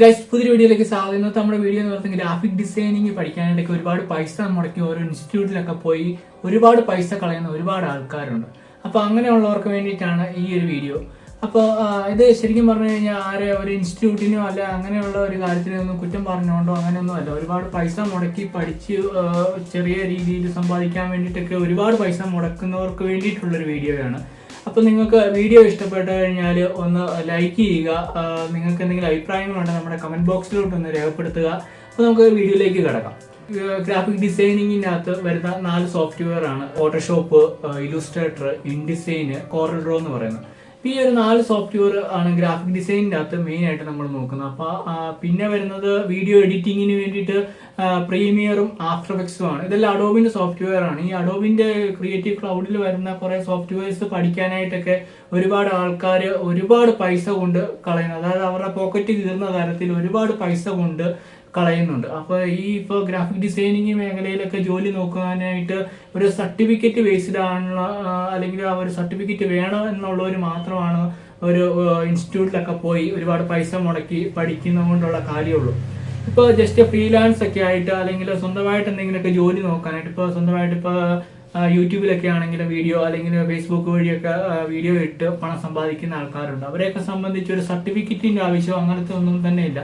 Guys പുതിയ വീഡിയോയിലേക്ക് സ്വാഗതം. ഇന്നത്തെ നമ്മുടെ വീഡിയോ എന്ന് പറഞ്ഞാൽ ഗ്രാഫിക് ഡിസൈനിങ് പഠിക്കാനായിട്ടൊക്കെ ഒരുപാട് പൈസ മുടക്കി ഓരോ ഇൻസ്റ്റിറ്റ്യൂട്ടിലൊക്കെ പോയി ഒരുപാട് പൈസ കളയുന്ന ഒരുപാട് ആൾക്കാരുണ്ട്. അപ്പൊ അങ്ങനെയുള്ളവർക്ക് വേണ്ടിയിട്ടാണ് ഈ ഒരു വീഡിയോ. അപ്പോൾ ഇത് ശരിക്കും പറഞ്ഞു കഴിഞ്ഞാൽ ആരെ ഒരു ഇൻസ്റ്റിറ്റ്യൂട്ടിനോ അല്ല അങ്ങനെയുള്ള ഒരു കാര്യത്തിനൊന്നും കുറ്റം പറഞ്ഞുകൊണ്ടോ അങ്ങനെയൊന്നും അല്ല. ഒരുപാട് പൈസ മുടക്കി പഠിച്ച് ചെറിയ രീതിയിൽ സമ്പാദിക്കാൻ വേണ്ടിയിട്ടൊക്കെ ഒരുപാട് പൈസ മുടക്കുന്നവർക്ക് വേണ്ടിയിട്ടുള്ളൊരു വീഡിയോയാണ്. അപ്പോൾ നിങ്ങൾക്ക് വീഡിയോ ഇഷ്ടപ്പെട്ട് കഴിഞ്ഞാൽ ഒന്ന് ലൈക്ക് ചെയ്യുക. നിങ്ങൾക്ക് എന്തെങ്കിലും അഭിപ്രായങ്ങളുണ്ടെങ്കിൽ നമ്മുടെ കമന്റ് ബോക്സിലോട്ട് ഒന്ന് രേഖപ്പെടുത്തുക. അപ്പോൾ നമുക്ക് വീഡിയോയിലേക്ക് കിടക്കാം. ഗ്രാഫിക് ഡിസൈനിങ്ങിനകത്ത് വരുന്ന നാല് സോഫ്റ്റ്വെയർ ആണ്. Photoshop Illustrator InDesign Corel Draw എന്ന് പറയുന്നത്. ഈ ഒരു നാല് സോഫ്റ്റ്വെയർ ആണ് ഗ്രാഫിക് ഡിസൈനിന്റെ അകത്ത് മെയിൻ ആയിട്ട് നമ്മൾ നോക്കുന്നത്. അപ്പൊ ആ, പിന്നെ വരുന്നത് വീഡിയോ എഡിറ്റിങ്ങിന് വേണ്ടിയിട്ട് പ്രീമിയറും ആഫ്റ്റർ എഫക്ട്സും ആണ്. ഇതെല്ലാം അഡോബിന്റെ സോഫ്റ്റ്വെയർ ആണ്. ഈ അഡോബിന്റെ ക്രിയേറ്റീവ് ക്ലൗഡിൽ വരുന്ന കുറേ സോഫ്റ്റ്വെയർസ് പഠിക്കാനായിട്ടൊക്കെ ഒരുപാട് ആൾക്കാർ ഒരുപാട് പൈസ കൊണ്ട് കളയുന്നത്. അതായത് അവരുടെ പോക്കറ്റ് തീർന്ന തരത്തിൽ ഒരുപാട് പൈസ കൊണ്ട് കളയുന്നുണ്ട്. അപ്പോൾ ഈ ഇപ്പോൾ ഗ്രാഫിക് ഡിസൈനിങ് മേഖലയിലൊക്കെ ജോലി നോക്കാനായിട്ട് ഒരു സർട്ടിഫിക്കറ്റ് ബേസ്ഡ് ആണുള്ള അല്ലെങ്കിൽ ആ ഒരു സർട്ടിഫിക്കറ്റ് വേണം എന്നുള്ളവർ മാത്രമാണ് ഒരു ഇൻസ്റ്റിറ്റ്യൂട്ടിലൊക്കെ പോയി ഒരുപാട് പൈസ മുടക്കി പഠിക്കുന്നത് കൊണ്ടുള്ള കാര്യമുള്ളൂ ഇപ്പോൾ ജസ്റ്റ് ഫ്രീലാൻസ് ഒക്കെ ആയിട്ട് അല്ലെങ്കിൽ സ്വന്തമായിട്ട് എന്തെങ്കിലുമൊക്കെ ജോലി നോക്കാനായിട്ട് ഇപ്പോൾ സ്വന്തമായിട്ട് ഇപ്പോൾ യൂട്യൂബിലൊക്കെ ആണെങ്കിലും വീഡിയോ അല്ലെങ്കിൽ ഫേസ്ബുക്ക് വഴിയൊക്കെ വീഡിയോ ഇട്ട് പണം സമ്പാദിക്കുന്ന ആൾക്കാരുണ്ട്. അവരെയൊക്കെ സംബന്ധിച്ച് ഒരു സർട്ടിഫിക്കറ്റിന്റെ ആവശ്യം അങ്ങനത്തെ ഒന്നും തന്നെ ഇല്ല.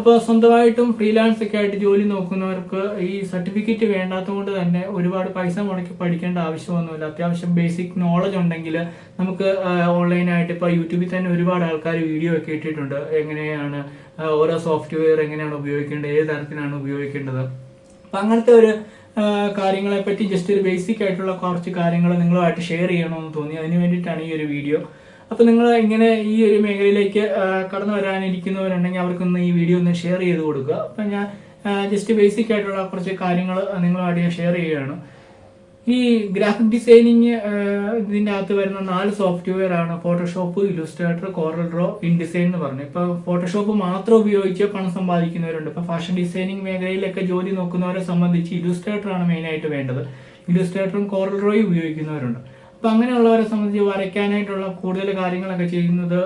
അപ്പോൾ സ്വന്തമായിട്ടും ഫ്രീലാൻസ് ഒക്കെ ആയിട്ട് ജോലി നോക്കുന്നവർക്ക് ഈ സർട്ടിഫിക്കറ്റ് വേണ്ടാത്തതുകൊണ്ട് തന്നെ ഒരുപാട് പൈസ മുടക്കി പഠിക്കേണ്ട ആവശ്യമൊന്നുമില്ല. അത്യാവശ്യം ബേസിക് നോളജ് ഉണ്ടെങ്കിൽ നമുക്ക് ഓൺലൈനായിട്ട് ഇപ്പോൾ യൂട്യൂബിൽ തന്നെ ഒരുപാട് ആൾക്കാർ വീഡിയോ ഒക്കെ ഇട്ടിട്ടുണ്ട്. എങ്ങനെയാണ് ഓരോ സോഫ്റ്റ്വെയർ എങ്ങനെയാണ് ഉപയോഗിക്കേണ്ടത് ഏത് തരത്തിലാണ് ഉപയോഗിക്കേണ്ടത്. അപ്പം അങ്ങനത്തെ ഒരു കാര്യങ്ങളെപ്പറ്റി കാര്യങ്ങളെ പറ്റി ജസ്റ്റ് ഒരു ബേസിക് ആയിട്ടുള്ള കുറച്ച് കാര്യങ്ങൾ നിങ്ങളുമായിട്ട് ഷെയർ ചെയ്യണമെന്ന് തോന്നി. അതിന് വേണ്ടിയിട്ടാണ് ഈ ഒരു വീഡിയോ അപ്പൊ നിങ്ങൾ ഇങ്ങനെ ഈ ഒരു മേഖലയിലേക്ക് കടന്നു വരാനിരിക്കുന്നവരുണ്ടെങ്കിൽ അവർക്കൊന്ന് ഈ വീഡിയോ ഒന്ന് ഷെയർ ചെയ്ത് കൊടുക്കുക. അപ്പൊ ഞാൻ ജസ്റ്റ് ബേസിക് ആയിട്ടുള്ള കുറച്ച് കാര്യങ്ങൾ നിങ്ങളുമായിട്ട് ഞാൻ ഷെയർ ചെയ്യുകയാണ്. ഈ ഗ്രാഫിക് ഡിസൈനിങ് ഇതിന്റെ അകത്ത് വരുന്ന നാല് സോഫ്റ്റ്വെയർ ആണ് Photoshop Illustrator Corel Draw InDesign എന്ന് പറഞ്ഞു ഇപ്പൊ ഫോട്ടോഷോപ്പ് മാത്രം ഉപയോഗിച്ച് പണം സമ്പാദിക്കുന്നവരുണ്ട്. ഇപ്പൊ ഫാഷൻ ഡിസൈനിങ് മേഖലയിലൊക്കെ ജോലി നോക്കുന്നവരെ സംബന്ധിച്ച് ഇലുസ്ട്രേറ്റർ ആണ് മെയിനായിട്ട് വേണ്ടത്. ഇലുസ്ട്രേറ്ററും കോറൽ ഡ്രോയും ഉപയോഗിക്കുന്നവരുണ്ട്. അപ്പൊ അങ്ങനെയുള്ളവരെ സംബന്ധിച്ച് വരയ്ക്കാനായിട്ടുള്ള കൂടുതൽ കാര്യങ്ങളൊക്കെ ചെയ്യുന്നത്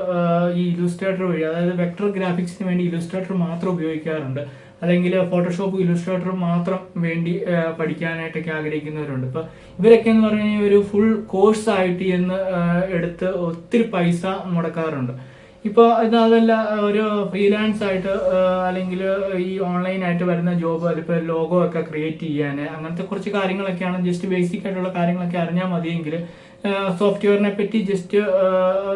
ഈ ഇലുസ്ട്രേറ്റർ വഴി അതായത് വെക്ടർ ഗ്രാഫിക്സിന് വേണ്ടി ഇലുസ്ട്രേറ്റർ മാത്രം ഉപയോഗിക്കാറുണ്ട്. അല്ലെങ്കിൽ ഫോട്ടോഷോപ്പ് ഇലുസ്ട്രേറ്റർ മാത്രം വേണ്ടി പഠിക്കാനായിട്ടൊക്കെ ആഗ്രഹിക്കുന്നവരുണ്ട്. ഇപ്പൊ ഇവരൊക്കെ എന്ന് പറഞ്ഞു കഴിഞ്ഞാൽ ഒരു ഫുൾ കോഴ്സ് ആയിട്ട് എന്ന് എടുത്ത് ഒത്തിരി പൈസ മുടക്കാറുണ്ട്. ഇപ്പോൾ അതല്ല ഒരു ഫ്രീലാൻസ് ആയിട്ട് അല്ലെങ്കിൽ ഈ ഓൺലൈൻ ആയിട്ട് വരുന്ന ജോബ് അതിപ്പോൾ ലോഗോ ഒക്കെ ക്രിയേറ്റ് ചെയ്യാൻ അങ്ങനത്തെ കുറച്ച് കാര്യങ്ങളൊക്കെയാണ് ജസ്റ്റ് ബേസിക് ആയിട്ടുള്ള കാര്യങ്ങളൊക്കെ അറിഞ്ഞാൽ മതിയെങ്കിൽ സോഫ്റ്റ്വെയറിനെ പറ്റി ജസ്റ്റ്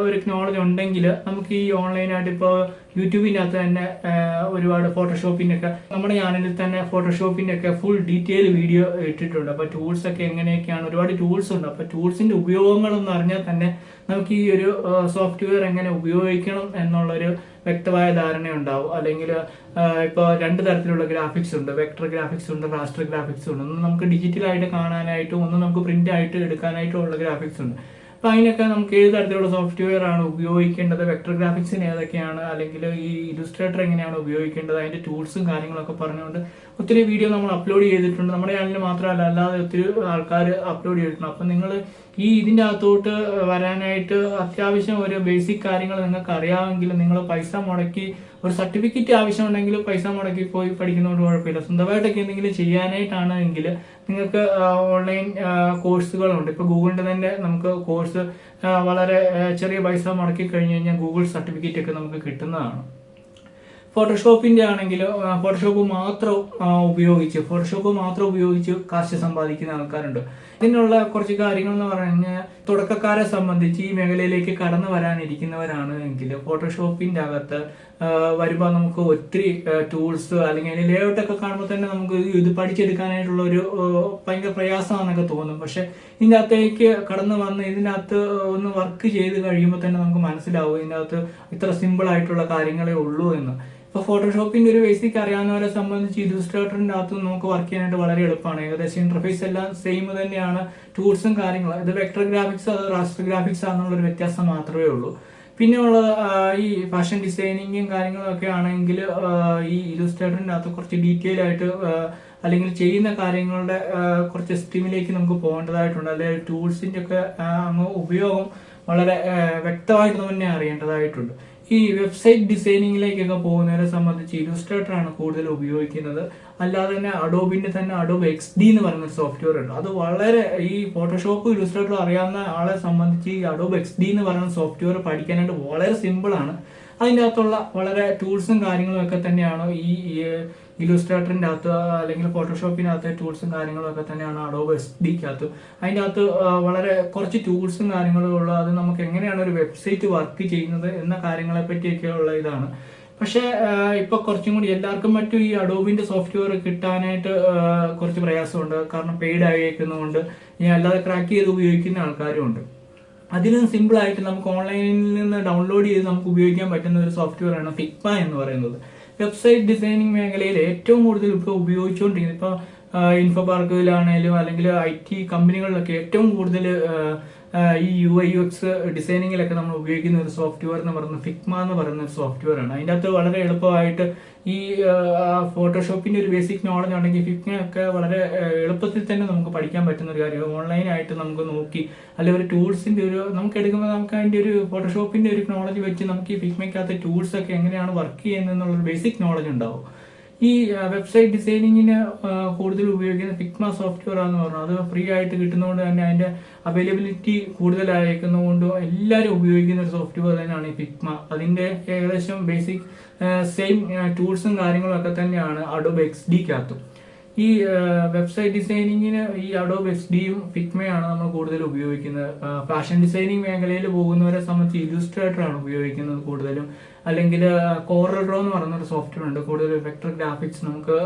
ഒരു നോളജ് ഉണ്ടെങ്കിൽ നമുക്ക് ഈ ഓൺലൈനായിട്ട് ഇപ്പോൾ യൂട്യൂബിനകത്ത് തന്നെ ഒരുപാട് ഫോട്ടോഷോപ്പിന്റെ ഒക്കെ നമ്മുടെ ചാനലിൽ തന്നെ ഫോട്ടോഷോപ്പിന്റെ ഒക്കെ ഫുൾ ഡീറ്റെയിൽ വീഡിയോ ഇട്ടിട്ടുണ്ട് അപ്പോൾ ടൂൾസൊക്കെ എങ്ങനെയൊക്കെയാണ്? ഒരുപാട് ടൂൾസ് ഉണ്ട്. അപ്പോൾ ടൂൾസിന്റെ ഉപയോഗങ്ങളെന്ന് അറിഞ്ഞാൽ തന്നെ നമുക്ക് ഈ ഒരു സോഫ്റ്റ്വെയർ എങ്ങനെ ഉപയോഗിക്കണം എന്നുള്ളൊരു വ്യക്തമായ ധാരണയുണ്ടാവും. അല്ലെങ്കിൽ ഇപ്പോൾ രണ്ട് തരത്തിലുള്ള ഗ്രാഫിക്സ് ഉണ്ട്. വെക്ടർ ഗ്രാഫിക്സ് ഉണ്ട് റാസ്റ്റർ ഗ്രാഫിക്സ് ഉണ്ട്. ഒന്ന് നമുക്ക് ഡിജിറ്റലായിട്ട് കാണാനായിട്ടും ഒന്ന് നമുക്ക് പ്രിന്റ് ആയിട്ട് എടുക്കാനായിട്ടും ഉള്ള ഗ്രാഫിക്സ് ഉണ്ട്. അപ്പൊ അതിനൊക്കെ നമുക്ക് ഏത് തരത്തിലുള്ള സോഫ്റ്റ്വെയർ ആണ് ഉപയോഗിക്കേണ്ടത്? വെക്ടർ ഗ്രാഫിക്സിന് ഏതൊക്കെയാണ്? അല്ലെങ്കിൽ ഈ ഇലുസ്ട്രേറ്റർ എങ്ങനെയാണ് ഉപയോഗിക്കേണ്ടത്? അതിന്റെ ടൂൾസും കാര്യങ്ങളൊക്കെ പറഞ്ഞുകൊണ്ട് ഒത്തിരി വീഡിയോ നമ്മൾ അപ്ലോഡ് ചെയ്തിട്ടുണ്ട്. നമ്മുടെ ചാനലിൽ മാത്രമല്ല അല്ലാതെ ഒത്തിരി ആൾക്കാർ അപ്ലോഡ് ചെയ്തിട്ടുണ്ട്. അപ്പം നിങ്ങൾ ഈ ഇതിന്റെ അകത്തോട്ട് വരാനായിട്ട് അത്യാവശ്യം ഒരു ബേസിക് കാര്യങ്ങൾ നിങ്ങൾക്ക് അറിയാമെങ്കിൽ നിങ്ങൾ പൈസ മുടക്കി ഒരു സർട്ടിഫിക്കറ്റ് ആവശ്യമുണ്ടെങ്കിൽ പൈസ മുടക്കി പോയി പഠിക്കുന്നതുകൊണ്ട് കുഴപ്പമില്ല. സ്വന്തമായിട്ടൊക്കെ എന്തെങ്കിലും ചെയ്യാനായിട്ടാണ് എങ്കിൽ നിങ്ങൾക്ക് ഓൺലൈൻ കോഴ്സുകളുണ്ട് ഇപ്പോൾ ഗൂഗിളിന്റെ തന്നെ നമുക്ക് കോഴ്സ് വളരെ ചെറിയ പൈസ മുടക്കി കഴിഞ്ഞ് കഴിഞ്ഞാൽ ഗൂഗിൾ സർട്ടിഫിക്കറ്റ് ഒക്കെ നമുക്ക് കിട്ടുന്നതാണ്. ഫോട്ടോഷോപ്പിന്റെ ആണെങ്കിൽ ഫോട്ടോഷോപ്പ് മാത്രം ഉപയോഗിച്ച് ഫോട്ടോഷോപ്പ് മാത്രം ഉപയോഗിച്ച് കാശ് സമ്പാദിക്കുന്ന ആൾക്കാരുണ്ട്. ഇതിനുള്ള കുറച്ച് കാര്യങ്ങൾ എന്ന് പറഞ്ഞാൽ തുടക്കക്കാരെ സംബന്ധിച്ച് ഈ മേഖലയിലേക്ക് കടന്നു വരാനിരിക്കുന്നവരാണ് എങ്കിൽ ഫോട്ടോഷോപ്പിന്റെ അകത്ത് വരുമ്പോൾ നമുക്ക് ഒത്തിരി ടൂൾസ് അല്ലെങ്കിൽ ലേഔട്ട് ഒക്കെ കാണുമ്പോൾ തന്നെ നമുക്ക് ഇത് പഠിച്ചെടുക്കാനായിട്ടുള്ള ഒരു ഭയങ്കര പ്രയാസമാണെന്നൊക്കെ തോന്നും. പക്ഷെ ഇതിന്റെ അകത്തേക്ക് കടന്നു വന്ന് ഇതിനകത്ത് ഒന്ന് വർക്ക് ചെയ്ത് കഴിയുമ്പോൾ തന്നെ നമുക്ക് മനസ്സിലാവും ഇതിനകത്ത് ഇത്ര സിമ്പിൾ ആയിട്ടുള്ള കാര്യങ്ങളേ ഉള്ളൂ എന്ന്. ഇപ്പൊ ഫോട്ടോഷോപ്പിന്റെ ഒരു ബേസിക് അറിയാവുന്നവരെ സംബന്ധിച്ച് ഇലുസ്ട്രേറ്ററിന്റെ അകത്ത് നമുക്ക് വർക്ക് ചെയ്യാനായിട്ട് വളരെ എളുപ്പമാണ്. ഏകദേശം ഇന്റർഫേസ് എല്ലാം സെയിം തന്നെയാണ്. ടൂൾസും കാര്യങ്ങളും. ഇത് വെക്ടർ ഗ്രാഫിക്സ് അത് റാസ്റ്റർ ഗ്രാഫിക്സ് ആണെന്നുള്ള ഒരു വ്യത്യാസം മാത്രമേ ഉള്ളൂ. പിന്നെ ഉള്ളത് ഈ ഫാഷൻ ഡിസൈനിങ്ങും കാര്യങ്ങളും ഒക്കെ ആണെങ്കിൽ ഈ ഇലുസ്ട്രേറ്ററിന്റെ അകത്ത് കുറച്ച് ഡീറ്റെയിൽ ആയിട്ട് അല്ലെങ്കിൽ ചെയ്യുന്ന കാര്യങ്ങളുടെ കുറച്ച് സ്ട്രീമിലേക്ക് നമുക്ക് പോകേണ്ടതായിട്ടുണ്ട്. അല്ലെങ്കിൽ ടൂൾസിന്റെ ഒക്കെ അങ്ങ് ഉപയോഗം വളരെ വ്യക്തമായിട്ട് തന്നെ അറിയേണ്ടതായിട്ടുണ്ട്. ഈ വെബ്സൈറ്റ് ഡിസൈനിങ്ങിലേക്കൊക്കെ പോകുന്നവരെ സംബന്ധിച്ച് ഇലുസ്ട്രേറ്റർ ആണ് കൂടുതൽ ഉപയോഗിക്കുന്നത്. അല്ലാതെ തന്നെ അഡോബിന്റെ തന്നെ അഡോബ് എക്സ് ഡി എന്ന് പറയുന്ന സോഫ്റ്റ്വെയർ ഉണ്ട്. അത് വളരെ ഈ ഫോട്ടോഷോപ്പ് ഇലുസ്ട്രേറ്റർ അറിയാവുന്ന ആളെ സംബന്ധിച്ച് ഈ അഡോബ് എക്സ് ഡി എന്ന് പറയുന്ന സോഫ്റ്റ്വെയർ പഠിക്കാനായിട്ട് വളരെ സിമ്പിൾ ആണ്. അതിന്റെ അകത്തുള്ള വളരെ ടൂൾസും കാര്യങ്ങളും ഒക്കെ തന്നെയാണ് ഈ ഇലുസ്ട്രേറ്ററിന്റെ അകത്ത് അല്ലെങ്കിൽ ഫോട്ടോഷോപ്പിനകത്ത് ടൂൾസും കാര്യങ്ങളൊക്കെ തന്നെയാണ് അഡോബ് എസ് ഡിക്കകത്ത് അതിന്റെ അകത്ത് വളരെ കുറച്ച് ടൂൾസും കാര്യങ്ങളും ഉള്ള അത് നമുക്ക് എങ്ങനെയാണ് ഒരു വെബ്സൈറ്റ് വർക്ക് ചെയ്യുന്നത് എന്ന കാര്യങ്ങളെ പറ്റിയൊക്കെ ഉള്ള ഇതാണ്. പക്ഷേ ഇപ്പോൾ കുറച്ചും കൂടി എല്ലാവർക്കും മറ്റും ഈ അഡോബിന്റെ സോഫ്റ്റ്വെയർ കിട്ടാനായിട്ട് കുറച്ച് പ്രയാസമുണ്ട്. കാരണം പെയ്ഡ് ആയിരിക്കുന്നതുകൊണ്ട് ഇനി അല്ലാതെ ക്രാക്ക് ചെയ്ത് ഉപയോഗിക്കുന്ന ആൾക്കാരും ഉണ്ട്. അതിലും സിമ്പിൾ ആയിട്ട് നമുക്ക് ഓൺലൈനിൽ നിന്ന് ഡൗൺലോഡ് ചെയ്ത് നമുക്ക് ഉപയോഗിക്കാൻ പറ്റുന്ന ഒരു സോഫ്റ്റ്വെയർ ആണ് ഫിക്മ എന്ന് പറയുന്നത്. വെബ്സൈറ്റ് ഡിസൈനിങ് മേഖലയിൽ ഏറ്റവും കൂടുതൽ ഇപ്പോൾ ഉപയോഗിച്ചുകൊണ്ടിരിക്കുന്നത് ഇപ്പോൾ ഇൻഫോ പാർക്കിലാണേലും അല്ലെങ്കിൽ ഐ ടി കമ്പനികളിലൊക്കെ ഏറ്റവും കൂടുതൽ ഈ യു ഐ യു എക്സ് ഡിസൈനിങ്ങിലൊക്കെ നമ്മൾ ഉപയോഗിക്കുന്ന ഒരു സോഫ്റ്റ്വെയർ എന്ന് പറയുന്നത് ഫിക്മ എന്ന് പറയുന്ന ഒരു സോഫ്റ്റ്വെയർ ആണ്. അതിന്റെ അകത്ത് വളരെ എളുപ്പമായിട്ട് ഈ ഫോട്ടോഷോപ്പിന്റെ ഒരു ബേസിക് നോളജ് ഉണ്ടെങ്കിൽ ഫിക്മയൊക്കെ വളരെ എളുപ്പത്തിൽ തന്നെ നമുക്ക് പഠിക്കാൻ പറ്റുന്ന ഒരു കാര്യം ഓൺലൈനായിട്ട് നമുക്ക് നോക്കി അല്ലെങ്കിൽ ഒരു ടൂൾസിന്റെ ഒരു നമുക്ക് എടുക്കുമ്പോൾ നമുക്ക് അതിന്റെ ഒരു ഫോട്ടോഷോപ്പിന്റെ ഒരു നോളജ് വെച്ച് നമുക്ക് ഈ ഫിക്മയ്ക്കകത്ത് ടൂൾസ് ഒക്കെ എങ്ങനെയാണ് വർക്ക് ചെയ്യുന്നത് ഒരു ബേസിക് നോളജ് ഉണ്ടാവും. ഈ വെബ്സൈറ്റ് ഡിസൈനിങ്ങിന് കൂടുതൽ ഉപയോഗിക്കുന്ന ഫിക്മ സോഫ്റ്റ്വെയർ ആണെന്ന് പറഞ്ഞു. അത് ഫ്രീ ആയിട്ട് കിട്ടുന്നതുകൊണ്ട് തന്നെ അതിന്റെ അവൈലബിലിറ്റി കൂടുതലായിരിക്കുന്നതുകൊണ്ട് എല്ലാവരും ഉപയോഗിക്കുന്ന ഒരു സോഫ്റ്റ്വെയർ തന്നെയാണ് ഈ ഫിക്മ അതിന്റെ ഏകദേശം ബേസിക് സെയിം ടൂൾസും കാര്യങ്ങളും ഒക്കെ തന്നെയാണ് അഡോബ് എക്സ് ഡിക്കകത്തും ഈ വെബ്സൈറ്റ് ഡിസൈനിങ്ങിന് ഈ അഡോബ് എക്സ് ഡിയും ഫിക്മയാണ് നമ്മൾ കൂടുതൽ ഉപയോഗിക്കുന്നത്. ഫാഷൻ ഡിസൈനിങ് മേഖലയിൽ പോകുന്നവരെ സംബന്ധിച്ച് ഇലുസ്ട്രേറ്ററാണ് ഉപയോഗിക്കുന്നത് കൂടുതലും. അല്ലെങ്കിൽ കോറൽ ഡ്രോ എന്ന് പറയുന്ന ഒരു സോഫ്റ്റ്വെയർ ഉണ്ട്. കൂടുതൽ വെക്ടർ ഗ്രാഫിക്സ് നമുക്ക്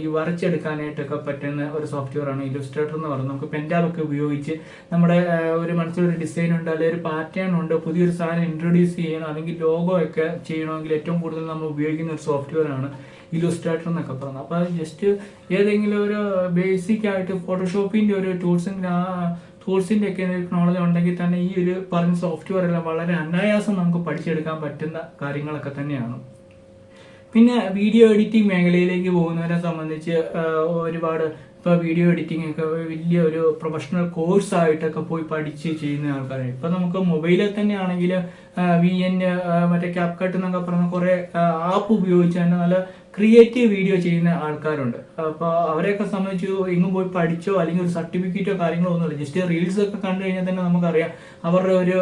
ഈ വരച്ചെടുക്കാനായിട്ടൊക്കെ പറ്റുന്ന ഒരു സോഫ്റ്റ്വെയർ ആണ്. ഇലുസ്ട്രേറ്റർ എന്ന് പറയുന്നത്. നമുക്ക് പെൻഡാബൊക്കെ ഉപയോഗിച്ച് നമ്മുടെ ഒരു മനസ്സിലൊരു ഡിസൈൻ ഉണ്ട് അല്ലെങ്കിൽ ഒരു പാറ്റേൺ ഉണ്ട് പുതിയൊരു സാധനം ഇൻട്രൊഡ്യൂസ് ചെയ്യണം അല്ലെങ്കിൽ ലോഗോ ഒക്കെ ചെയ്യണമെങ്കിൽ ഏറ്റവും കൂടുതൽ നമ്മൾ ഉപയോഗിക്കുന്ന ഒരു സോഫ്റ്റ്വെയർ ആണ് ഇലുസ്ട്രേറ്റർ എന്നൊക്കെ പറയുന്നത്. അപ്പോൾ ജസ്റ്റ് ഏതെങ്കിലും ഒരു ബേസിക് ആയിട്ട് ഫോട്ടോഷോപ്പിന്റെ ഒരു ടൂൾസും ടൂൾസിന്റെ ഒക്കെ നോളജ് ഉണ്ടെങ്കിൽ തന്നെ ഈ ഒരു പറഞ്ഞ സോഫ്റ്റ്വെയർ എല്ലാം വളരെ അനായാസം നമുക്ക് പഠിച്ചെടുക്കാൻ പറ്റുന്ന കാര്യങ്ങളൊക്കെ തന്നെയാണ്. പിന്നെ വീഡിയോ എഡിറ്റിംഗ് മേഖലയിലേക്ക് പോകുന്നവരെ സംബന്ധിച്ച് ഒരുപാട് ഇപ്പൊ വീഡിയോ എഡിറ്റിംഗ് ഒക്കെ വലിയ ഒരു പ്രൊഫഷണൽ കോഴ്സ് ആയിട്ടൊക്കെ പോയി പഠിച്ച് ചെയ്യുന്ന ആൾക്കാരാണ്. ഇപ്പൊ നമുക്ക് മൊബൈലിൽ തന്നെ ആണെങ്കിൽ വി എൻ മറ്റേ ക്യാപ്കട്ട് എന്നൊക്കെ പറഞ്ഞ കുറേ ആപ്പ് ഉപയോഗിച്ച് തന്നെ നല്ല ക്രിയേറ്റീവ് വീഡിയോ ചെയ്യുന്ന ആൾക്കാരുണ്ട്. അപ്പോൾ അവരെയൊക്കെ സംബന്ധിച്ച് എങ്ങും പോയി പഠിച്ചോ അല്ലെങ്കിൽ ഒരു സർട്ടിഫിക്കറ്റോ കാര്യങ്ങളോ ഒന്നുമില്ല. ജസ്റ്റ് റീൽസ് ഒക്കെ കണ്ടു കഴിഞ്ഞാൽ തന്നെ നമുക്കറിയാം അവരുടെ ഒരു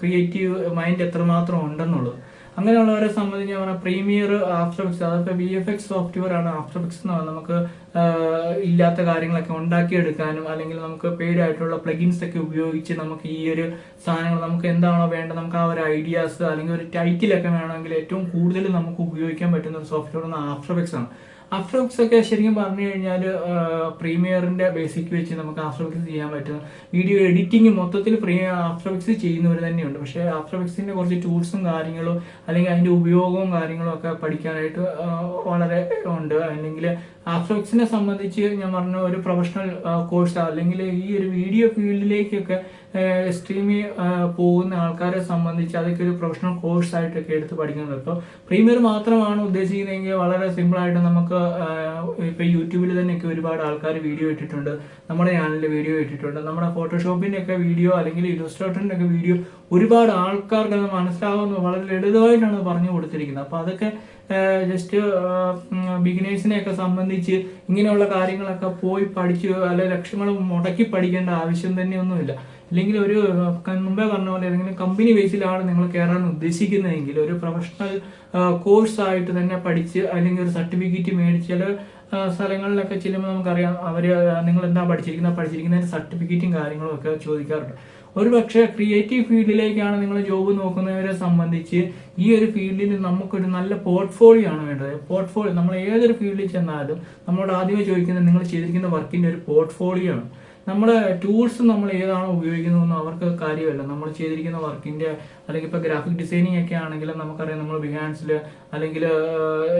ക്രിയേറ്റീവ് മൈൻഡ് എത്രമാത്രം ഉണ്ടെന്നുള്ളത്. അങ്ങനെയുള്ളവരെ സംബന്ധിച്ച് പറഞ്ഞാൽ പ്രീമിയർ ആഫ്റ്റർ എഫക്ട്സ് അതൊക്കെ വി എഫ് എക്സ് സോഫ്റ്റ്വെയർ ആണ് ആഫ്റ്റർ എഫക്സ് എന്ന് പറഞ്ഞാൽ നമുക്ക് ഇല്ലാത്ത കാര്യങ്ങളൊക്കെ ഉണ്ടാക്കിയെടുക്കാനും അല്ലെങ്കിൽ നമുക്ക് പെയ്ഡ് ആയിട്ടുള്ള പ്ലഗിൻസ് ഒക്കെ ഉപയോഗിച്ച് നമുക്ക് ഈ ഒരു സാധനങ്ങൾ നമുക്ക് എന്താണോ വേണ്ടത് നമുക്ക് ആ ഒരു ഐഡിയാസ് അല്ലെങ്കിൽ ഒരു ടൈറ്റിലൊക്കെ വേണമെങ്കിൽ ഏറ്റവും കൂടുതൽ നമുക്ക് ഉപയോഗിക്കാൻ പറ്റുന്ന ഒരു സോഫ്റ്റ്വെയർ ആഫ്റ്റർ എഫക്സ് ആണ്. ആഫ്റ്റർ എഫക്ട്സ് ഒക്കെ ശരിക്കും പറഞ്ഞു കഴിഞ്ഞാൽ പ്രീമിയറിന്റെ ബേസിക് വെച്ച് നമുക്ക് ആഫ്റ്റർ എഫക്ട്സ് ചെയ്യാൻ പറ്റും. വീഡിയോ എഡിറ്റിംഗ് മൊത്തത്തിൽ പ്രീ ആഫ്റ്റർ എഫക്ട്സ് ചെയ്യുന്നവർ തന്നെയുണ്ട്. പക്ഷേ ആഫ്റ്റർ എഫക്ട്സിന്റെ കുറച്ച് ടൂൾസും കാര്യങ്ങളും അല്ലെങ്കിൽ അതിന്റെ ഉപയോഗവും കാര്യങ്ങളും ഒക്കെ പഠിക്കാനായിട്ട് വളരെ ഉണ്ട്. അല്ലെങ്കിൽ ആഫ്റ്റർ എഫക്ട്സിനെ സംബന്ധിച്ച് ഞാൻ പറഞ്ഞ ഒരു പ്രൊഫഷണൽ കോഴ്സ് അല്ലെങ്കിൽ ഈ ഒരു വീഡിയോ ഫീൽഡിലേക്കൊക്കെ സ്ട്രീമി പോകുന്ന ആൾക്കാരെ സംബന്ധിച്ച് അതൊക്കെ ഒരു പ്രൊഫഷണൽ കോഴ്സ് ആയിട്ടൊക്കെ എടുത്ത് പഠിക്കുന്നത് ഇപ്പോൾ പ്രീമിയർ മാത്രമാണ് ഉദ്ദേശിക്കുന്നതെങ്കിൽ വളരെ സിമ്പിളായിട്ട് നമുക്ക് ഇപ്പോൾ യൂട്യൂബിൽ തന്നെയൊക്കെ ഒരുപാട് ആൾക്കാർ വീഡിയോ ഇട്ടിട്ടുണ്ട്. നമ്മുടെ ചാനലിൽ വീഡിയോ ഇട്ടിട്ടുണ്ട്. നമ്മുടെ ഫോട്ടോഷോപ്പിന്റെയൊക്കെ വീഡിയോ അല്ലെങ്കിൽ ഇലുസ്ട്രേറ്ററിന്റെ ഒക്കെ വീഡിയോ ഒരുപാട് ആൾക്കാർക്ക് അത് മനസ്സിലാവുന്ന വളരെ ലളിതമായിട്ടാണ് പറഞ്ഞു കൊടുത്തിരിക്കുന്നത്. അപ്പോൾ അതൊക്കെ ജസ്റ്റ് ബിഗിനേഴ്സിനെയൊക്കെ സംബന്ധിച്ച് ഇങ്ങനെയുള്ള കാര്യങ്ങളൊക്കെ പോയി പഠിച്ച് അല്ലെ ലക്ഷ്യങ്ങൾ മുടക്കി പഠിക്കേണ്ട ആവശ്യം തന്നെയൊന്നുമില്ല. അല്ലെങ്കിൽ ഒരു മുമ്പേ പറഞ്ഞ പോലെ ഏതെങ്കിലും കമ്പനി ബേസിലാണ് നിങ്ങൾ കയറാൻ ഉദ്ദേശിക്കുന്നതെങ്കിൽ ഒരു പ്രൊഫഷണൽ കോഴ്സായിട്ട് തന്നെ പഠിച്ച് അല്ലെങ്കിൽ ഒരു സർട്ടിഫിക്കറ്റ് മേടിച്ച് സ്ഥലങ്ങളിലൊക്കെ ചെല്ലുമ്പോൾ നമുക്കറിയാം അവർ നിങ്ങൾ എന്താ പഠിച്ചിരിക്കുന്നത് പഠിച്ചിരിക്കുന്നതിന് സർട്ടിഫിക്കറ്റും കാര്യങ്ങളും ഒക്കെ ചോദിക്കാറുണ്ട്. ഒരു പക്ഷേ ക്രിയേറ്റീവ് ഫീൽഡിലേക്കാണ് നിങ്ങൾ ജോബ് നോക്കുന്നവരെ സംബന്ധിച്ച് ഈ ഒരു ഫീൽഡിൽ നമുക്കൊരു നല്ല പോർട്ട്ഫോളിയോ ആണ് വേണ്ടത്. പോർട്ട്ഫോളിയോ നമ്മൾ ഏതൊരു ഫീൽഡിൽ ചെന്നാലും നമ്മളോട് ആദ്യമേ ചോദിക്കുന്നത് നിങ്ങൾ ചെയ്തിരിക്കുന്ന വർക്കിന്റെ ഒരു പോർട്ട്ഫോളിയോ ആണ്. നമ്മുടെ ടൂൾസ് നമ്മൾ ഏതാണോ ഉപയോഗിക്കുന്നതെന്ന് അവർക്ക് കാര്യമല്ല. നമ്മൾ ചെയ്തിരിക്കുന്ന വർക്കിന്റെ അല്ലെങ്കിൽ ഇപ്പോൾ ഗ്രാഫിക് ഡിസൈനിങ് ഒക്കെ ആണെങ്കിലും നമുക്കറിയാം നമ്മൾ ബിഹാൻസിൽ അല്ലെങ്കിൽ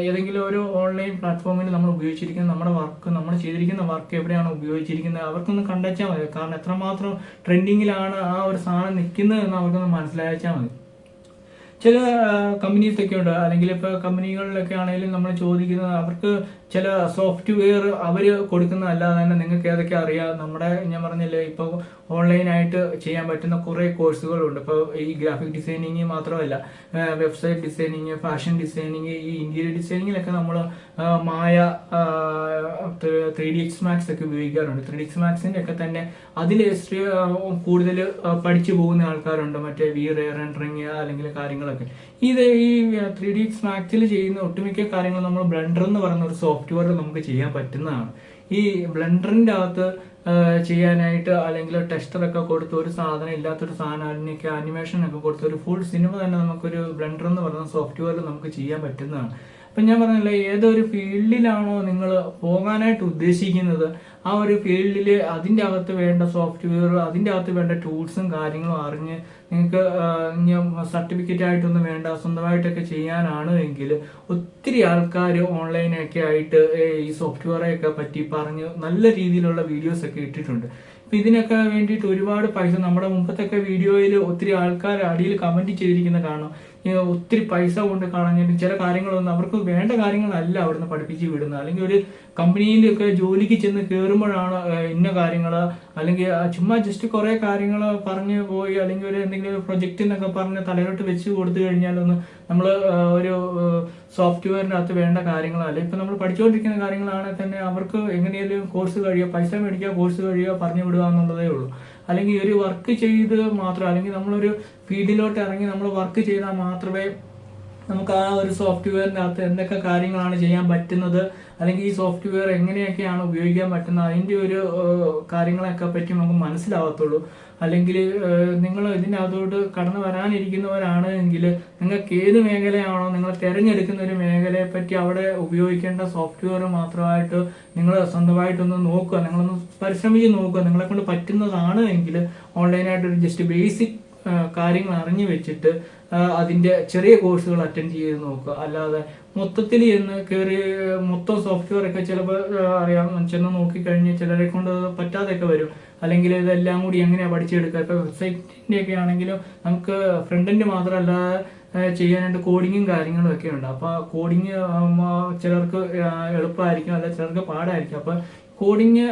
ഏതെങ്കിലും ഒരു ഓൺലൈൻ പ്ലാറ്റ്ഫോമിൽ നമ്മൾ ഉപയോഗിച്ചിരിക്കുന്ന നമ്മുടെ വർക്ക് നമ്മൾ ചെയ്തിരിക്കുന്ന വർക്ക് എവിടെയാണ് ഉപയോഗിച്ചിരിക്കുന്നത് അവർക്കൊന്ന് കണ്ടെച്ചാൽ മതി. കാരണം എത്രമാത്രം ട്രെൻഡിങ്ങിലാണ് ആ ഒരു സാധനം നിൽക്കുന്നത് എന്ന് അവർക്കൊന്ന് മനസ്സിലായച്ചാൽ മതി. ചില കമ്പനീസ് ഒക്കെ ഉണ്ട് അല്ലെങ്കിൽ ഇപ്പോൾ കമ്പനികളിലൊക്കെ ആണെങ്കിലും നമ്മൾ ചോദിക്കുന്നത് അവർക്ക് ചില സോഫ്റ്റ്വെയർ അവർ കൊടുക്കുന്നതല്ലാതെ തന്നെ നിങ്ങൾക്ക് ഏതൊക്കെ അറിയാം. നമ്മുടെ ഞാൻ പറഞ്ഞില്ലേ ഇപ്പോൾ ഓൺലൈനായിട്ട് ചെയ്യാൻ പറ്റുന്ന കുറേ കോഴ്സുകളുണ്ട്. ഇപ്പോൾ ഈ ഗ്രാഫിക് ഡിസൈനിങ് മാത്രമല്ല വെബ്സൈറ്റ് ഡിസൈനിങ് ഫാഷൻ ഡിസൈനിങ് ഈ ഇന്റീരിയർ ഡിസൈനിങ്ങിലൊക്കെ നമ്മൾ Maya three D X Max ഒക്കെ ഉപയോഗിക്കാറുണ്ട്. ത്രീ ഡി എക്സ് മാക്സിന്റെ ഒക്കെ തന്നെ അതിൽ കൂടുതൽ പഠിച്ചു പോകുന്ന ആൾക്കാരുണ്ട്. മറ്റേ വി റെൻഡറിങ് അല്ലെങ്കിൽ കാര്യങ്ങളൊക്കെ. ഇത് ഈ ത്രീ ഡി സ്മാക്സിൽ ചെയ്യുന്ന ഒട്ടുമിക്ക കാര്യങ്ങൾ നമ്മൾ ബ്ലെൻഡർ എന്ന് പറയുന്ന ഒരു സോഫ്റ്റ്വെയറിൽ നമുക്ക് ചെയ്യാൻ പറ്റുന്നതാണ്. ഈ ബ്ലണ്ടറിന്റെ അകത്ത് ചെയ്യാനായിട്ട് അല്ലെങ്കിൽ ടെസ്റ്ററൊക്കെ കൊടുത്ത് ഒരു സാധനം ഇല്ലാത്തൊരു സാധനം അതിനൊക്കെ ഒക്കെ കൊടുത്ത് ഒരു ഫുൾ സിനിമ തന്നെ നമുക്കൊരു ബ്ലെൻഡർ എന്ന് പറയുന്ന സോഫ്റ്റ്വെയറിൽ നമുക്ക് ചെയ്യാൻ പറ്റുന്നതാണ്. അപ്പം ഞാൻ പറഞ്ഞില്ലേ ഏതൊരു ഫീൽഡിലാണോ നിങ്ങൾ പോകാനായിട്ട് ഉദ്ദേശിക്കുന്നത് ആ ഒരു ഫീൽഡിൽ അതിന്റെ അകത്ത് വേണ്ട സോഫ്റ്റ്വെയർ അതിന്റെ അകത്ത് വേണ്ട ടൂൾസും കാര്യങ്ങളും അറിഞ്ഞ് നിങ്ങൾക്ക് സർട്ടിഫിക്കറ്റ് ആയിട്ടൊന്നും വേണ്ട സ്വന്തമായിട്ടൊക്കെ ചെയ്യാനാണ് എങ്കിൽ ഒത്തിരി ആൾക്കാർ ഓൺലൈനൊക്കെ ആയിട്ട് ഈ സോഫ്റ്റ്വെയറൊക്കെ പറ്റി പറഞ്ഞ് നല്ല രീതിയിലുള്ള വീഡിയോസ് ഒക്കെ ഇട്ടിട്ടുണ്ട്. അപ്പം ഇതിനൊക്കെ വേണ്ടിയിട്ട് ഒരുപാട് പൈസ നമ്മുടെ മുമ്പത്തൊക്കെ വീഡിയോയിൽ ഒത്തിരി ആൾക്കാർ അടിയിൽ കമന്റ് ചെയ്തിരിക്കുന്ന കാണാം. ഒത്തിരി പൈസ കൊണ്ട് കളഞ്ഞിട്ട് ചില കാര്യങ്ങളൊന്നും അവർക്ക് വേണ്ട കാര്യങ്ങളല്ല അവിടുന്ന് പഠിപ്പിച്ച് വിടുന്നത്. അല്ലെങ്കിൽ ഒരു കമ്പനിയിലൊക്കെ ജോലിക്ക് ചെന്ന് കയറുമ്പോഴാണ് ഇന്ന കാര്യങ്ങൾ അല്ലെങ്കിൽ ചുമ്മാ ജസ്റ്റ് കുറേ കാര്യങ്ങൾ പറഞ്ഞു പോയി അല്ലെങ്കിൽ ഒരു എന്തെങ്കിലും ഒരു പ്രൊജക്റ്റ് എന്നൊക്കെ പറഞ്ഞ് തലയിലോട്ട് വെച്ച് കൊടുത്തു കഴിഞ്ഞാലൊന്ന് നമ്മൾ ഒരു സോഫ്റ്റ്വെയറിന്റെ അകത്ത് വേണ്ട കാര്യങ്ങളല്ല ഇപ്പം നമ്മൾ പഠിച്ചുകൊണ്ടിരിക്കുന്ന കാര്യങ്ങളാണെങ്കിൽ തന്നെ അവർക്ക് എങ്ങനെയെങ്കിലും കോഴ്സ് കഴിയുക പൈസ മേടിക്കുക കോഴ്സ് കഴിയുക പറഞ്ഞു വിടുക എന്നുള്ളതേ ഉള്ളൂ. അല്ലെങ്കിൽ ഒരു വർക്ക് ചെയ്ത് മാത്രം അല്ലെങ്കിൽ നമ്മളൊരു ഫീൽഡിലോട്ട് ഇറങ്ങി നമ്മൾ വർക്ക് ചെയ്താൽ മാത്രമേ നമുക്ക് ആ ഒരു സോഫ്റ്റ്വെയറിന്റെ അകത്ത് എന്തൊക്കെ കാര്യങ്ങളാണ് ചെയ്യാൻ പറ്റുന്നത് അല്ലെങ്കിൽ ഈ സോഫ്റ്റ്വെയർ എങ്ങനെയൊക്കെയാണ് ഉപയോഗിക്കാൻ പറ്റുന്നത് അതിന്റെ ഒരു കാര്യങ്ങളൊക്കെ പറ്റി നമുക്ക് മനസ്സിലാവത്തുള്ളൂ. അല്ലെങ്കിൽ നിങ്ങൾ ഇതിനകത്തോട്ട് കടന്നു വരാനിരിക്കുന്നവരാണ് എങ്കിൽ നിങ്ങൾക്ക് ഏത് മേഖലയാണോ നിങ്ങൾ തിരഞ്ഞെടുക്കുന്ന ഒരു മേഖലയെ പറ്റി അവിടെ ഉപയോഗിക്കേണ്ട സോഫ്റ്റ്വെയർ മാത്രമായിട്ട് നിങ്ങൾ സ്വന്തമായിട്ടൊന്ന് നോക്കുക നിങ്ങളൊന്ന് പരിശ്രമിച്ച് നോക്കുക. നിങ്ങളെ കൊണ്ട് പറ്റുന്നതാണ് എങ്കിൽ ഓൺലൈനായിട്ട് ഒരു ജസ്റ്റ് ബേസിക് കാര്യങ്ങൾ അറിഞ്ഞു വെച്ചിട്ട് ആ, അതിന്റെ ചെറിയ കോഴ്സുകൾ അറ്റൻഡ് ചെയ്ത് നോക്കുക. അല്ലാതെ മൊത്തത്തിൽ ചെന്ന് കയറി മൊത്തം സോഫ്റ്റ്വെയർ ഒക്കെ ചിലപ്പോൾ അറിയാം ചെന്ന് നോക്കിക്കഴിഞ്ഞ് ചിലരെ കൊണ്ട് പറ്റാതെയൊക്കെ വരും. അല്ലെങ്കിൽ ഇതെല്ലാം കൂടി എങ്ങനെയാണ് പഠിച്ചെടുക്കുക? ഇപ്പോൾ വെബ്സൈറ്റിന്റെ ഒക്കെ ആണെങ്കിലും നമുക്ക് ഫ്രണ്ടിന്റെ മാത്രമല്ല ചെയ്യാനായിട്ട് കോഡിങ്ങും കാര്യങ്ങളും ഒക്കെ ഉണ്ട്. അപ്പോൾ കോഡിങ് ചിലർക്ക് എളുപ്പമായിരിക്കും അല്ല ചിലർക്ക് പാടായിരിക്കും. അപ്പോൾ കോഡിങ്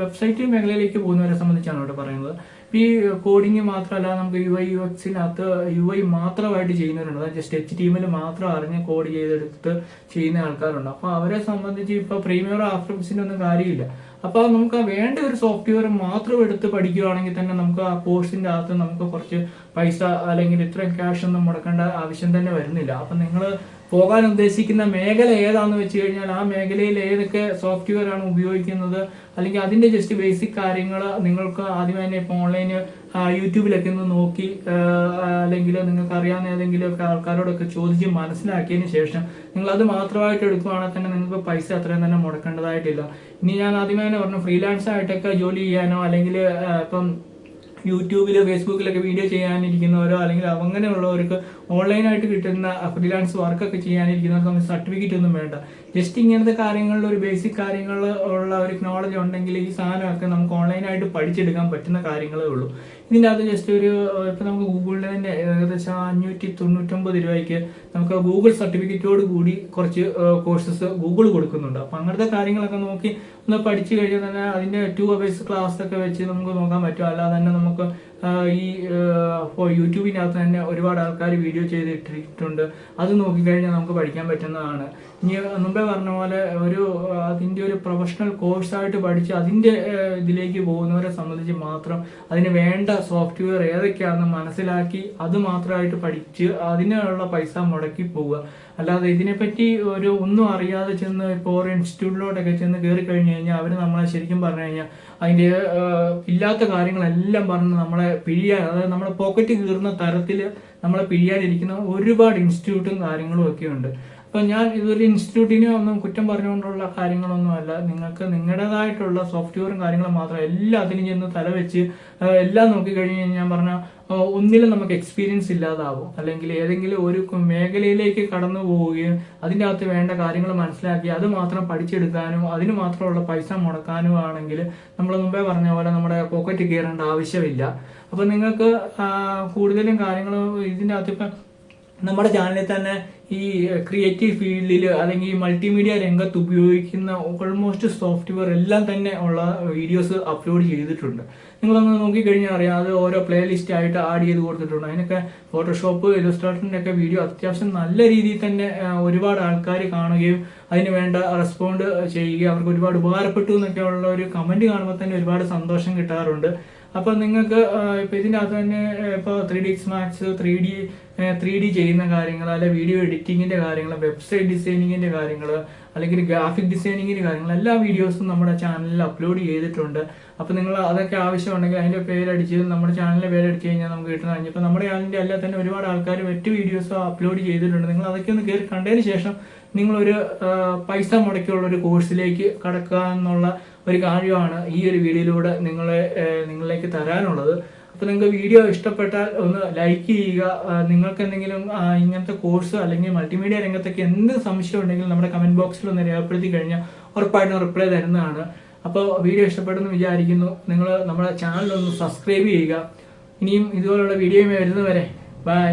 വെബ്സൈറ്റ് മേഖലയിലേക്ക് പോകുന്നവരെ സംബന്ധിച്ചാണ് ഇവിടെ പറയുന്നത്. ഈ കോഡിങ് മാത്രമല്ല നമുക്ക് യു ഐ യു എക്സിനകത്ത് യു ഐ മാത്രമായിട്ട് ചെയ്യുന്നവരുണ്ട്. അതായത് ജസ്റ്റ് എച്ച് ടി എമ്മിൽ മാത്രം അറിഞ്ഞ് കോഡ് ചെയ്തെടുത്ത് ചെയ്യുന്ന ആൾക്കാരുണ്ട്. അപ്പോൾ അവരെ സംബന്ധിച്ച് ഇപ്പോൾ പ്രീമിയർ ആഫ്റ്റർ ഒന്നും കാര്യമില്ല. അപ്പോൾ നമുക്ക് വേണ്ട ഒരു സോഫ്റ്റ്വെയർ മാത്രം എടുത്ത് പഠിക്കുകയാണെങ്കിൽ തന്നെ നമുക്ക് ആ കോഴ്സിന്റെ അകത്ത് നമുക്ക് കുറച്ച് പൈസ അല്ലെങ്കിൽ ഇത്രയും ക്യാഷ് ഒന്നും മുടക്കേണ്ട ആവശ്യം തന്നെ വരുന്നില്ല. അപ്പം നിങ്ങൾ പോകാൻ ഉദ്ദേശിക്കുന്ന മേഖല ഏതാന്ന് വെച്ച് കഴിഞ്ഞാൽ ആ മേഖലയിൽ ഏതൊക്കെ സോഫ്റ്റ്വെയർ ആണ് ഉപയോഗിക്കുന്നത്? അല്ലെങ്കിൽ അതിന്റെ ജസ്റ്റ് ബേസിക് കാര്യങ്ങൾ നിങ്ങൾക്ക് ആദ്യം തന്നെ ഇപ്പോൾ ഓൺലൈൻ യൂട്യൂബിലൊക്കെ ഒന്ന് നോക്കി അല്ലെങ്കിൽ നിങ്ങൾക്ക് അറിയാവുന്ന ഏതെങ്കിലും ഒക്കെ ആൾക്കാരോടൊക്കെ ചോദിച്ച് മനസ്സിലാക്കിയതിന് ശേഷം നിങ്ങൾ അത് മാത്രമായിട്ട് എടുക്കുകയാണെങ്കിൽ തന്നെ നിങ്ങൾക്ക് പൈസ അത്രയും തന്നെ മുടക്കേണ്ടതായിട്ടില്ല. ഇനി ഞാൻ ആദ്യമേ തന്നെ പറഞ്ഞു ഫ്രീലാൻസ് ആയിട്ടൊക്കെ ജോലി ചെയ്യാനോ അല്ലെങ്കിൽ ഇപ്പം യൂട്യൂബിൽ ഫേസ്ബുക്കിലൊക്കെ വീഡിയോ ചെയ്യാനിരിക്കുന്നവരോ അല്ലെങ്കിൽ അങ്ങനെയുള്ളവർക്ക് ഓൺലൈനായിട്ട് കിട്ടുന്ന ഫ്രീലാൻസ് വർക്കൊക്കെ ചെയ്യാനിരിക്കുന്നവർക്ക് നമുക്ക് സർട്ടിഫിക്കറ്റ് ഒന്നും വേണ്ട. ജസ്റ്റ് ഇങ്ങനത്തെ കാര്യങ്ങളിൽ ഒരു ബേസിക് കാര്യങ്ങൾ ഉള്ള ഒരു നോളജ് ഉണ്ടെങ്കിൽ ഈ സാധനമൊക്കെ നമുക്ക് ഓൺലൈനായിട്ട് പഠിച്ചെടുക്കാൻ പറ്റുന്ന കാര്യങ്ങളേ ഉള്ളൂ. ഇതിന്റെ അകത്ത് ജസ്റ്റ് ഒരു ഇപ്പം നമുക്ക് ഗൂഗിളിന്റെ തന്നെ ഏകദേശം അഞ്ഞൂറ്റി തൊണ്ണൂറ്റൊമ്പത് രൂപയ്ക്ക് നമുക്ക് ഗൂഗിൾ സർട്ടിഫിക്കറ്റോട് കൂടി കുറച്ച് കോഴ്സസ് ഗൂഗിൾ കൊടുക്കുന്നുണ്ട്. അപ്പം അങ്ങനത്തെ കാര്യങ്ങളൊക്കെ നോക്കി ഒന്ന് പഠിച്ചു കഴിഞ്ഞാൽ തന്നെ അതിന്റെ ടു അവേഴ്സ് ക്ലാസ് ഒക്കെ വെച്ച് നമുക്ക് നോക്കാൻ പറ്റും. അല്ലാതെ തന്നെ നമുക്ക് ഈ ഇപ്പോൾ യൂട്യൂബിനകത്ത് തന്നെ ഒരുപാട് ആൾക്കാർ വീഡിയോ ചെയ്തിട്ടിട്ടുണ്ട്. അത് നോക്കിക്കഴിഞ്ഞാൽ നമുക്ക് പഠിക്കാൻ പറ്റുന്നതാണ്. ഇനി മുമ്പേ പറഞ്ഞ പോലെ ഒരു അതിന്റെ ഒരു പ്രൊഫഷണൽ കോഴ്സായിട്ട് പഠിച്ച് അതിന്റെ ഇതിലേക്ക് പോകുന്നവരെ സംബന്ധിച്ച് മാത്രം അതിന് വേണ്ട സോഫ്റ്റ്വെയർ ഏതൊക്കെയാണെന്ന് മനസ്സിലാക്കി അത് മാത്രമായിട്ട് പഠിച്ച് അതിനുള്ള പൈസ മുടക്കി പോവുക. അല്ലാതെ ഇതിനെപ്പറ്റി ഒരു ഒന്നും അറിയാതെ ചെന്ന് ഇപ്പോൾ ഒരു ഇൻസ്റ്റിറ്റ്യൂട്ടിലോട്ടൊക്കെ ചെന്ന് കയറി കഴിഞ്ഞ് കഴിഞ്ഞാൽ അവർ നമ്മളെ ശരിക്കും പറഞ്ഞു കഴിഞ്ഞാൽ അതിന്റെ ഇല്ലാത്ത കാര്യങ്ങളെല്ലാം പറഞ്ഞ് നമ്മളെ പിഴിയാൻ അതായത് നമ്മളെ പോക്കറ്റ് കീറുന്ന തരത്തിൽ നമ്മളെ പിഴിയാനിരിക്കുന്ന ഒരുപാട് ഇൻസ്റ്റിറ്റ്യൂട്ടും കാര്യങ്ങളും ഒക്കെ ഉണ്ട്. അപ്പം ഞാൻ ഇതൊരു ഇൻസ്റ്റിറ്റ്യൂട്ടിനെ ഒന്നും കുറ്റം പറഞ്ഞുകൊണ്ടുള്ള കാര്യങ്ങളൊന്നുമല്ല നിങ്ങൾക്ക് നിങ്ങളുടേതായിട്ടുള്ള സോഫ്റ്റ്വെയറും കാര്യങ്ങളും മാത്രം എല്ലാത്തിനും ചെന്ന് തലവെച്ച് എല്ലാം നോക്കിക്കഴിഞ്ഞ് ഞാൻ പറഞ്ഞ ഒന്നിലും നമുക്ക് എക്സ്പീരിയൻസ് ഇല്ലാതാവും. അല്ലെങ്കിൽ ഏതെങ്കിലും ഒരു മേഖലയിലേക്ക് കടന്നു പോവുകയും അതിന്റെ അകത്ത് വേണ്ട കാര്യങ്ങൾ മനസ്സിലാക്കി അത് മാത്രം പഠിച്ചെടുക്കാനും അതിന് മാത്രമുള്ള പൈസ മുടക്കാനും ആണെങ്കിൽ നമ്മൾ മുമ്പേ പറഞ്ഞ പോലെ നമ്മുടെ പോക്കറ്റ് കയറേണ്ട ആവശ്യമില്ല. അപ്പം നിങ്ങൾക്ക് കൂടുതലും കാര്യങ്ങൾ ഇതിന്റെ അകത്ത് ഇപ്പം നമ്മുടെ ചാനലിൽ തന്നെ ഈ ക്രിയേറ്റീവ് ഫീൽഡിൽ അല്ലെങ്കിൽ മൾട്ടിമീഡിയ രംഗത്ത് ഉപയോഗിക്കുന്ന ഓൾമോസ്റ്റ് സോഫ്റ്റ്വെയർ എല്ലാം തന്നെ ഉള്ള വീഡിയോസ് അപ്ലോഡ് ചെയ്തിട്ടുണ്ട്. നിങ്ങളൊന്ന് നോക്കിക്കഴിഞ്ഞാൽ അറിയാം അത് ഓരോ പ്ലേ ലിസ്റ്റ് ആയിട്ട് ആഡ് ചെയ്ത് കൊടുത്തിട്ടുണ്ട്. അതിനൊക്കെ ഫോട്ടോഷോപ്പ് ഇലസ്ട്രേറ്ററിന്റെ ഒക്കെ വീഡിയോ അത്യാവശ്യം നല്ല രീതിയിൽ തന്നെ ഒരുപാട് ആൾക്കാർ കാണുകയും അതിന് വേണ്ട റെസ്പോണ്ട് ചെയ്യുകയും അവർക്ക് ഒരുപാട് ഉപകാരപ്പെട്ടു എന്നൊക്കെ ഉള്ള ഒരു കമന്റ് കാണുമ്പോൾ തന്നെ ഒരുപാട് സന്തോഷം കിട്ടാറുണ്ട്. അപ്പോൾ നിങ്ങൾക്ക് ഇപ്പൊ ഇതിന്റെ അകത്ത് തന്നെ ഇപ്പോൾ three D Max three D three D ചെയ്യുന്ന കാര്യങ്ങൾ അല്ലെ വീഡിയോ എഡിറ്റിങ്ങിന്റെ കാര്യങ്ങൾ വെബ്സൈറ്റ് ഡിസൈനിങ്ങിന്റെ കാര്യങ്ങൾ അല്ലെങ്കിൽ ഗ്രാഫിക് ഡിസൈനിങ്ങിന്റെ കാര്യങ്ങൾ എല്ലാ വീഡിയോസും നമ്മുടെ ചാനലിൽ അപ്ലോഡ് ചെയ്തിട്ടുണ്ട്. അപ്പോൾ നിങ്ങൾ അതൊക്കെ ആവശ്യമുണ്ടെങ്കിൽ അതിന്റെ പേരടിച്ച് നമ്മുടെ ചാനലിന്റെ പേരടിച്ച് കഴിഞ്ഞാൽ നമുക്ക് കിട്ടുന്ന കഴിഞ്ഞപ്പോൾ നമ്മുടെ ചാനലിന്റെ അല്ല തന്നെ ഒരുപാട് ആൾക്കാർ മറ്റ് വീഡിയോസ് അപ്ലോഡ് ചെയ്തിട്ടുണ്ട്. നിങ്ങൾ അതൊക്കെ ഒന്ന് കയറി കണ്ടതിന് ശേഷം നിങ്ങളൊരു പൈസ മുടക്കിയുള്ള ഒരു കോഴ്സിലേക്ക് കടക്കുക എന്നുള്ള ഒരു കാര്യമാണ് ഈ ഒരു വീഡിയോയിലൂടെ നിങ്ങളെ നിങ്ങളിലേക്ക് തരാനുള്ളത്. അപ്പോൾ നിങ്ങൾക്ക് വീഡിയോ ഇഷ്ടപ്പെട്ടാൽ ഒന്ന് ലൈക്ക് ചെയ്യുക. നിങ്ങൾക്ക് എന്തെങ്കിലും ഇങ്ങനത്തെ കോഴ്സ് അല്ലെങ്കിൽ മൾട്ടിമീഡിയ രംഗത്തൊക്കെ എന്ത് സംശയം ഉണ്ടെങ്കിലും നമ്മുടെ കമന്റ് ബോക്സിൽ ഒന്ന് രേഖപ്പെടുത്തി കഴിഞ്ഞാൽ ഉറപ്പായിട്ടും റിപ്ലൈ തരുന്നതാണ്. അപ്പോൾ വീഡിയോ ഇഷ്ടപ്പെടുന്നു വിചാരിക്കുന്നു. നിങ്ങൾ നമ്മുടെ ചാനൽ ഒന്ന് സബ്സ്ക്രൈബ് ചെയ്യുക. ഇനിയും ഇതുപോലുള്ള വീഡിയോയുമായി വരുന്നവരെ ബൈ